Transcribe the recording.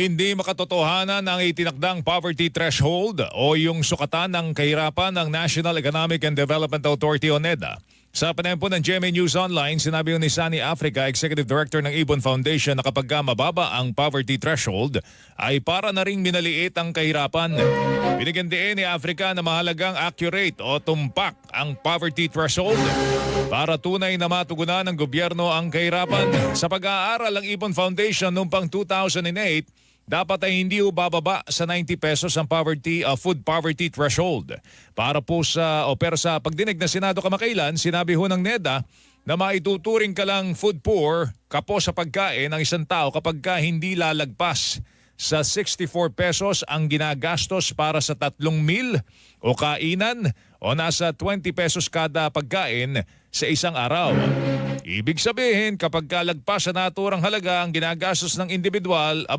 Hindi makatotohanan ang itinakdang poverty threshold o yung sukatan ng kahirapan ng National Economic and Development Authority o NEDA. Sa panempo ng GMA News Online, sinabi ni Sunny Africa, Executive Director ng Ibon Foundation na kapag ka mababa ang poverty threshold, ay para na ring minaliit ang kahirapan. Binigyan din ni Africa na mahalagang accurate o tumpak ang poverty threshold para tunay na matugunan ng gobyerno ang kahirapan. Sa pag-aaral ng Ibon Foundation noong pang 2008, dapat ay hindi bababa sa 90 pesos ang poverty uh, food poverty threshold. Para po sa o pero sa pagdinig ng Senado kamakailan, sinabi ho ng NEDA na maituturing ka lang food poor kapo sa pagkain ng isang tao kapag ka hindi lalagpas sa 64 pesos ang ginagastos para sa tatlong meal o kainan o nasa 20 pesos kada pagkain sa isang araw. Ibig sabihin, kapag kalagpas sa naturang halaga ang ginagastos ng individual, aba,